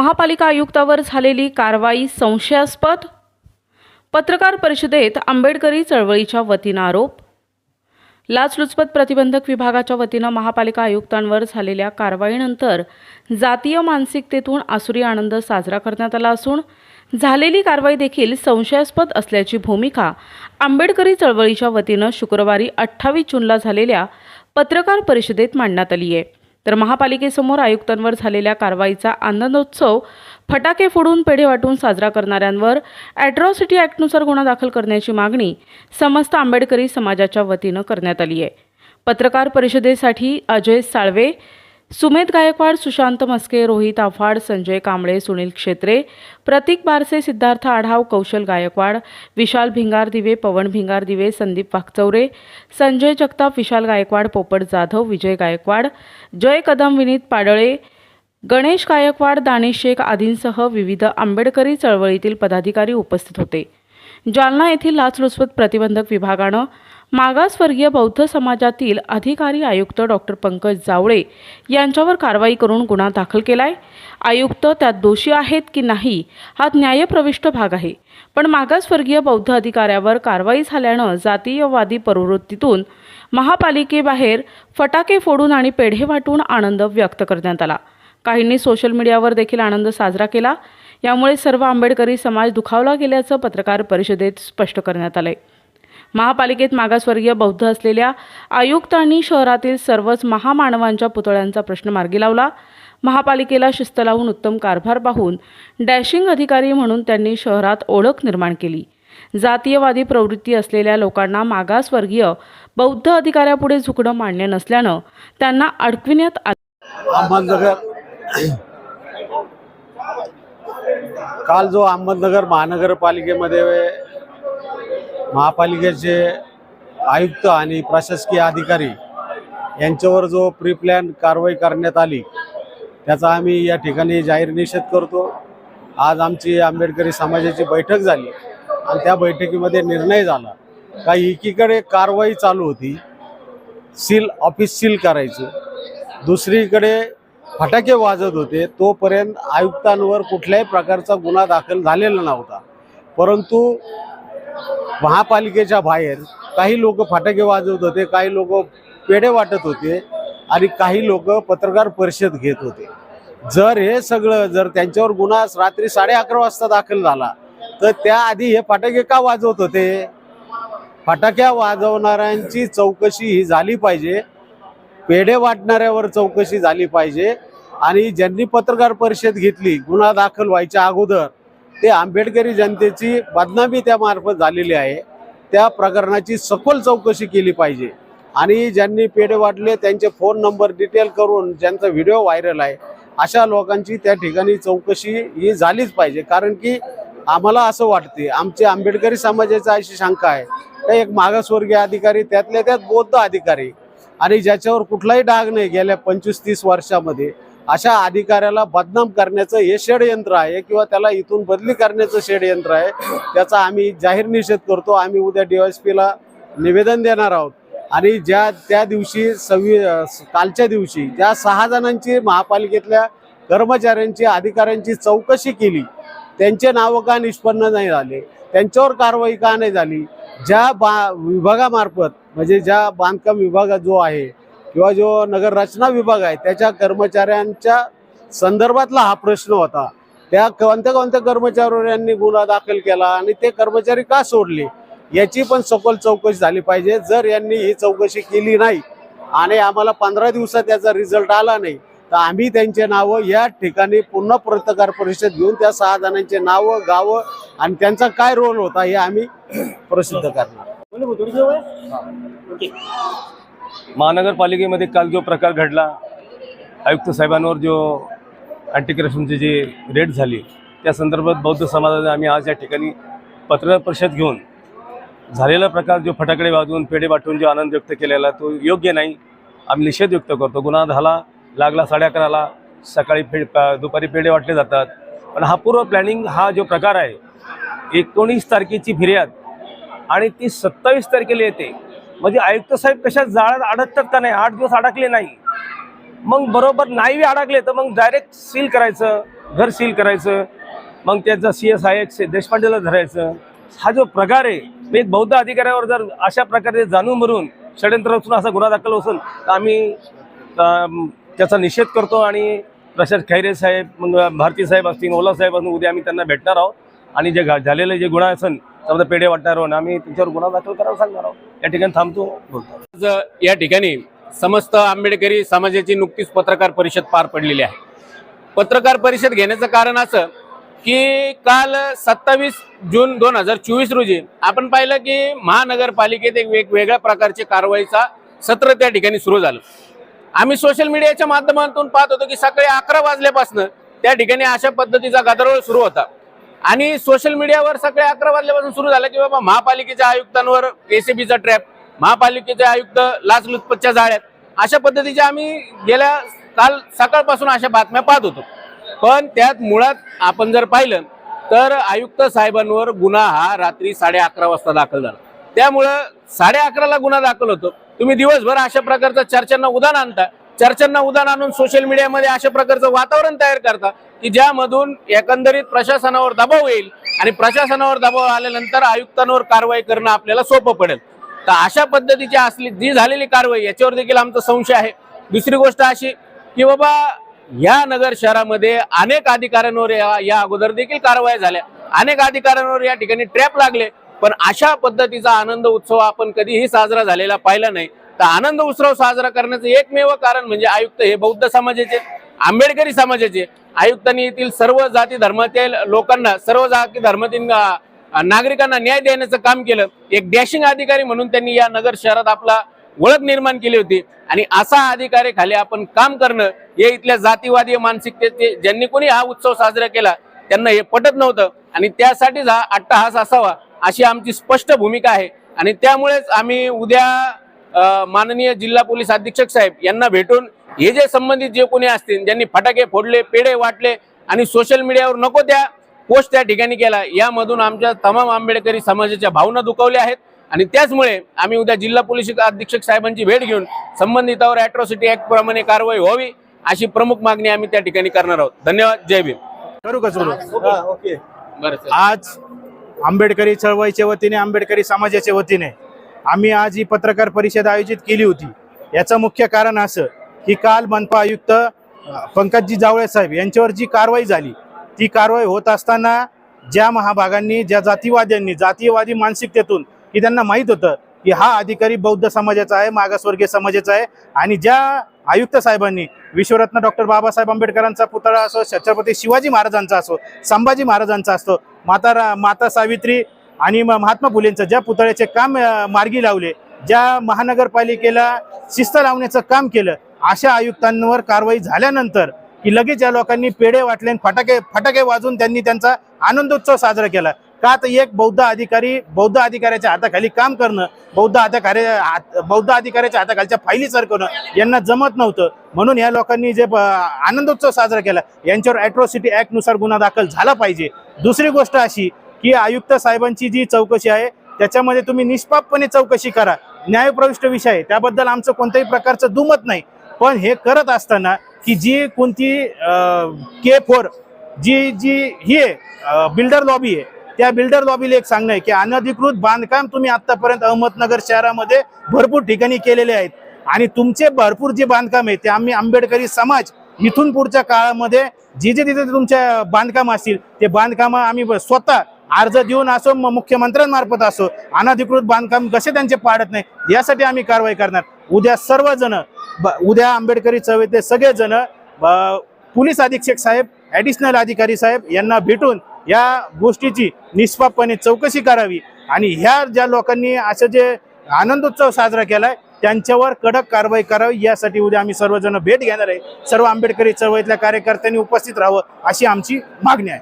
महापालिका आयुक्तावर झालेली कारवाई संशयास्पद? पत्रकार परिषदेत आंबेडकरी चळवळीच्या वतीनं आरोप? लाचलुचपत प्रतिबंधक विभागाच्या वतीनं महापालिका आयुक्तांवर झालेल्या कारवाईनंतर जातीय मानसिकतेतून आसुरी आनंद साजरा करण्यात आला असून झालेली कारवाई देखील संशयास्पद असल्याची भूमिका आंबेडकरी चळवळीच्या वतीनं शुक्रवारी अठ्ठावीस जूनला झालेल्या पत्रकार परिषदेत मांडण्यात आली आहे तर महापालिकेसमोर आयुक्तांवर झालेल्या कारवाईचा आनंदोत्सव फटाके फोडून पेढे वाटून साजरा करणाऱ्यांवर ॲट्रॉसिटी ॲक्टनुसार गुन्हा दाखल करण्याची मागणी समस्त आंबेडकरी समाजाच्या वतीनं करण्यात आली आहे. पत्रकार परिषदेसाठी अजय साळवे सुमेध गायकवाड सुशांत मस्के रोहित आफाड संजय कांबळे सुनील क्षेत्रे प्रतीक बारसे सिद्धार्थ आढाव कौशल गायकवाड विशाल भिंगार दिवे पवन भिंगार दिवे संदीप वाकचौरे संजय जगताप विशाल गायकवाड पोपट जाधव विजय गायकवाड जय कदम विनीत पाडळे गणेश गायकवाड दानिश शेख आदींसह विविध आंबेडकरी चळवळीतील पदाधिकारी उपस्थित होते. जालना येथील लाचलुचपत प्रतिबंधक विभागानं मागासवर्गीय बौद्ध समाजातील अधिकारी आयुक्त डॉक्टर पंकज जावळे यांच्यावर कारवाई करून गुन्हा दाखल केलाय. आयुक्त त्यात दोषी आहेत की नाही हा न्यायप्रविष्ट भाग आहे. पण मागासवर्गीय बौद्ध अधिकाऱ्यावर कारवाई झाल्यानं जातीयवादी प्रवृत्तीतून महापालिकेबाहेर फटाके फोडून आणि पेढे वाटून आनंद व्यक्त करण्यात आला. काहींनी सोशल मीडियावर देखील आनंद साजरा केला. यामुळे सर्व आंबेडकरी समाज दुखावला गेल्याचं पत्रकार परिषदेत स्पष्ट करण्यात आलंय. महापालिकेत मागासवर्गीय बौद्ध असलेल्या आयुक्तांनी शहरातील सर्वच महामानवांच्या पुतळ्यांचा प्रश्न मार्गी लावला. महापालिकेला शिस्त लावून उत्तम कारभार पाहून डॅशिंग अधिकारी म्हणून त्यांनी शहरात ओळख निर्माण केली. जातीयवादी प्रवृत्ती असलेल्या लोकांना मागासवर्गीय बौद्ध अधिकाऱ्यापुढे झुकणं मान्य नसल्यानं त्यांना अडकविण्यात आलं. अहमदनगर काल जो अहमदनगर महानगरपालिकेमध्ये महापालिकेचे आयुक्त आणि प्रशासकीय अधिकारी यांच्यावर जो प्री प्लॅन कारवाई करण्यात आली त्याचा आम्ही या ठिकाणी जाहीर निषेध करतो. आज आमची आंबेडकरी समाजाची बैठक झाली आणि त्या बैठकीमध्ये निर्णय झाला का एकीकडे कारवाई चालू होती सील ऑफिस सील करायचं. दुसरीकडे फटाके वाजत होते तोपर्यंत आयुक्तांवर कुठल्याही प्रकारचा गुन्हा दाखल झालेला नव्हता. परंतु महापालिकेच्या बाहेर काही लोक फटाके वाजवत होते काही लोक पेढे वाटत होते आणि काही लोक पत्रकार परिषद घेत होते. जर हे सगळं जर त्यांच्यावर गुन्हा रात्री साडे अकरा वाजता दाखल झाला तर त्याआधी हे फटाके का वाजवत होते? फटाक्या वाजवणाऱ्यांची चौकशी ही झाली पाहिजे पेढे वाटणाऱ्यावर चौकशी झाली पाहिजे आणि ज्यांनी पत्रकार परिषद घेतली गुन्हा दाखल व्हायच्या अगोदर ते आंबेडकरी जनतेची बदनामी त्यामार्फत झालेली आहे. त्या प्रकरणाची सखोल चौकशी केली पाहिजे. आणि ज्यांनी पेढे वाटले त्यांचे फोन नंबर डिटेल करून ज्यांचा व्हिडिओ व्हायरल आहे अशा लोकांची त्या ठिकाणी चौकशी ही झालीच पाहिजे. कारण की आम्हाला असं वाटते आमचे आंबेडकरी समाजाचा अशी शंका आहे. का एक मागासवर्गीय अधिकारी त्यातल्या त्यात बौद्ध अधिकारी. आणि ज्याच्यावर कुठलाही डाग नाही गेल्या पंचवीस तीस वर्षामध्ये. अशा अधिकाऱ्याला बदनाम करण्याचं हे षडयंत्र आहे किंवा त्याला इथून बदली करण्याचं षडयंत्र आहे त्याचा आम्ही जाहीर निषेध करतो. आम्ही उद्या डीवायसपीला निवेदन देणार आहोत. आणि ज्या त्या दिवशी सव्वी कालच्या दिवशी ज्या सहा जणांची महापालिकेतल्या कर्मचाऱ्यांची अधिकाऱ्यांची चौकशी केली त्यांचे नावं का निष्पन्न नाही झाले त्यांच्यावर कारवाई का नाही झाली ज्या बा विभागामार्फत म्हणजे ज्या बांधकाम विभाग जो आहे किंवा जो नगर रचना विभाग आहे त्याच्या कर्मचाऱ्यांच्या संदर्भातला हा प्रश्न होता. त्या कोणत्या कोणत्या कर्मचाऱ्यावर यांनी गुन्हा दाखल केला आणि ते कर्मचारी का सोडले याची पण सखोल चौकशी झाली पाहिजे. जर यांनी ही चौकशी केली नाही आणि आम्हाला पंधरा दिवसात त्याचा रिझल्ट आला नाही तर आम्ही त्यांचे नावं या ठिकाणी पुन्हा पत्रकार परिषद घेऊन त्या सहा जणांचे नावं गावं आणि त्यांचा काय रोल होता हे आम्ही प्रसिद्ध करणार. महानगरपालिकेमध्ये काल जो प्रकार घडला आयुक्त साहेबांवर जो अँटी करप्शनची जी रेड झाली त्या संदर्भात बौद्ध समाजाने आम्ही आज या ठिकाणी पत्रकार परिषद घेऊन झालेला प्रकार जो फटाकडे वाजवून पेढे वाटून जो आनंद व्यक्त केलेला तो योग्य नाही. आम्ही निषेध व्यक्त करतो. गुन्हा झाला लागला साडे अकराला सकाळी पे दुपारी पेढे वाटले जातात. पण हा पूर्व प्लॅनिंग हा जो प्रकार आहे एकोणीस तारखेची फिर्याद आणि ती सत्तावीस तारखेला येते. म्हणजे आयुक्त साहेब कशा जाळ्यात अडकतात का नाही? आठ दिवस अडकले नाही. मग बरोबर नाही अडकले तर मग डायरेक्ट सील करायचं घर सील करायचं. मग त्याचा सी एस आय एक्स देशपांडेला धरायचं. हा जो प्रकार आहे एक बौद्ध अधिकाऱ्यावर जर अशा प्रकारे जाणून मरून षडयंत्र रचून असा गुन्हा दाखल असेल तर आम्ही त्याचा निषेध करतो आणि प्रशांत खैरे साहेब मग भारती साहेब असतील ओला साहेब असतील उद्या आम्ही त्यांना भेटणार आहोत. आणि जे झालेले जे गुन्हा असेल समजा पेढे वाटणार हो आम्ही त्यांच्यावर गुन्हा दाखल करायला सांगणार आहोत. या ठिकाणी थांबतो बोलतो. आज या ठिकाणी समस्त आंबेडकरी समाजाची नुकतीच पत्रकार परिषद पार पडलेली आहे. पत्रकार परिषद घेण्याचं कारण असं की काल सत्तावीस जून दोन हजार चोवीस रोजी आपण पाहिलं की महानगरपालिकेत एक वेगवेगळ्या प्रकारचे कारवाईचा सत्र त्या ठिकाणी सुरू झालं. आम्ही सोशल मीडियाच्या माध्यमातून पाहत होतो की सकाळी अकरा वाजल्यापासून त्या ठिकाणी अशा पद्धतीचा गदारोळ सुरू होता. आणि सोशल मीडियावर सगळे अकरा वाजल्यापासून सुरू झालं की बाबा महापालिकेच्या आयुक्तांवर एसीबीचा ट्रॅप महापालिकेचे आयुक्त लाचलुचपतच्या जाळ्यात. अशा पद्धतीच्या आम्ही गेल्या काल सकाळपासून अशा बातम्या पाहत होतो. पण त्यात मुळात आपण जर पाहिलं तर आयुक्त साहेबांवर गुन्हा हा रात्री साडे अकरा वाजता दाखल झाला. त्यामुळं साडे अकराला गुन्हा दाखल होतो. तुम्ही दिवसभर अशा प्रकारचा चर्चांना उदाहरण आणता. चर्चांना उदाहरण आणून सोशल मीडियामध्ये अशा प्रकारचं वातावरण तयार करतात की ज्यामधून एकंदरीत प्रशासनावर दबाव येईल आणि प्रशासनावर दबाव आल्यानंतर आयुक्तांवर कारवाई करणं आपल्याला सोपं पडेल. तर अशा पद्धतीची असली जी झालेली कारवाई याच्यावर देखील आमचा संशय आहे. दुसरी गोष्ट अशी की बाबा या नगर शहरामध्ये अनेक अधिकाऱ्यांवर या या अगोदर देखील कारवाई झाल्या. अनेक अधिकाऱ्यांवर या ठिकाणी ट्रॅप लागले. पण अशा पद्धतीचा आनंद उत्सव आपण कधीही साजरा झालेला पाहिला नाही. तर आनंद उत्सव साजरा करण्याचं एकमेव कारण म्हणजे आयुक्त हे बौद्ध समाजाचे आंबेडकरी समाजाचे आयुक्तांनी येथील सर्व जाती धर्मातील लोकांना सर्व जाती धर्मातील नागरिकांना न्याय देण्याचं काम केलं. एक डॅशिंग अधिकारी म्हणून त्यांनी या नगर शहरात आपला ओळख निर्माण केली होती. आणि असा अधिकारी खाली आपण काम करणं हे इथल्या जातीवादी मानसिकतेचे ज्यांनी कोणी हा उत्सव साजरा केला त्यांना हे पटत नव्हतं. आणि त्यासाठीच हा अट्टहास असावा अशी आमची स्पष्ट भूमिका आहे. आणि त्यामुळेच आम्ही उद्या माननीय जिल्हा पोलीस अधीक्षक साहेब यांना भेटून हे जे संबंधित जे कोणी असतील ज्यांनी फटाके फोडले पेढे वाटले आणि सोशल मीडियावर नको त्या पोस्ट त्या ठिकाणी केला यामधून आमच्या तमाम आंबेडकरी समाजाच्या भावना दुखावल्या आहेत. आणि त्याचमुळे आम्ही उद्या जिल्हा पोलीस अधीक्षक साहेबांची भेट घेऊन संबंधितावर अॅट्रॉसिटी ऍक्ट प्रमाणे कारवाई व्हावी अशी प्रमुख मागणी आम्ही त्या ठिकाणी करणार आहोत. धन्यवाद. जय भीम. करू का सुरू. आज आंबेडकरी चळवळीच्या वतीने आंबेडकरी समाजाच्या वतीने आम्ही आज ही पत्रकार परिषद आयोजित केली होती. याचं मुख्य कारण असं की काल मनपा आयुक्त पंकजी पंकजजी जावळे साहेब यांच्यावर जी कारवाई झाली ती कारवाई होत असताना ज्या महाभागांनी ज्या जातीवाद्यांनी जातीयवादी मानसिकतेतून की त्यांना माहीत होतं की हा अधिकारी बौद्ध समाजाचा आहे मागासवर्गीय समाजाचा आहे आणि ज्या आयुक्त साहेबांनी विश्वरत्न डॉक्टर बाबासाहेब आंबेडकरांचा पुतळा असो छत्रपती शिवाजी महाराजांचा असो संभाजी महाराजांचा असतो माता रा- माता सावित्री आणि म- महात्मा फुलेंचं ज्या पुतळ्याचे काम मार्गी लावले ज्या महानगरपालिकेला शिस्त लावण्याचं काम केलं अशा आयुक्तांवर कारवाई झाल्यानंतर की लगेच या लोकांनी पेढे वाटले आणि फटाके फटाके वाजवून त्यांनी त्यांचा आनंदोत्सव साजरा केला. का तर एक बौद्ध अधिकारी बौद्ध अधिकाऱ्याच्या हाताखाली काम करणं बौद्ध अधिकारी हात- बौद्ध अधिकाऱ्याच्या हाताखालच्या फायली सरकवणं यांना जमत नव्हतं. म्हणून या लोकांनी जे आनंदोत्सव साजरा केला यांच्यावर अॅट्रॉसिटी ॲक्टनुसार गुन्हा दाखल झाला पाहिजे. दुसरी गोष्ट अशी की आयुक्त साहेबांची जी चौकशी आहे त्याच्यामध्ये तुम्ही निष्पापपणे चौकशी करा. न्यायप्रविष्ट विषय आहे त्याबद्दल आमचं कोणत्याही प्रकारचं दुमत नाही. पण हे करत असताना की जी कोणती के फोर जी जी ही आहे बिल्डर लॉबी आहे त्या बिल्डर लॉबीला एक सांगणं आहे की अनधिकृत बांधकाम तुम्ही आतापर्यंत अहमदनगर शहरामध्ये भरपूर ठिकाणी केलेले आहेत. आणि तुमचे भरपूर जे बांधकाम आहे ते आम्ही आंबेडकरी समाज इथून पुढच्या काळामध्ये जे जे तिथे तुमच्या बांधकाम असतील ते बांधकाम आम्ही ब- स्वतः अर्ज देऊन असो म- मुख्यमंत्र्यांमार्फत असो अनधिकृत बांधकाम कसे त्यांचे पाडत नाही यासाठी आम्ही कारवाई करणार. उद्या सर्वजण ब- उद्या आंबेडकरी चळवळीतले सगळेजण पोलीस अधीक्षक साहेब ॲडिशनल अधिकारी साहेब यांना भेटून या गोष्टीची निष्पापपणे चौकशी करावी. आणि ह्या ज्या लोकांनी असं जे आनंदोत्सव साजरा केलाय त्यांच्यावर कडक कारवाई करावी यासाठी उद्या आम्ही सर्वजण भेट घेणार आहे. सर्व आंबेडकरी चळवळीतल्या कार्यकर्त्यांनी उपस्थित राहावं अशी आमची मागणी आहे.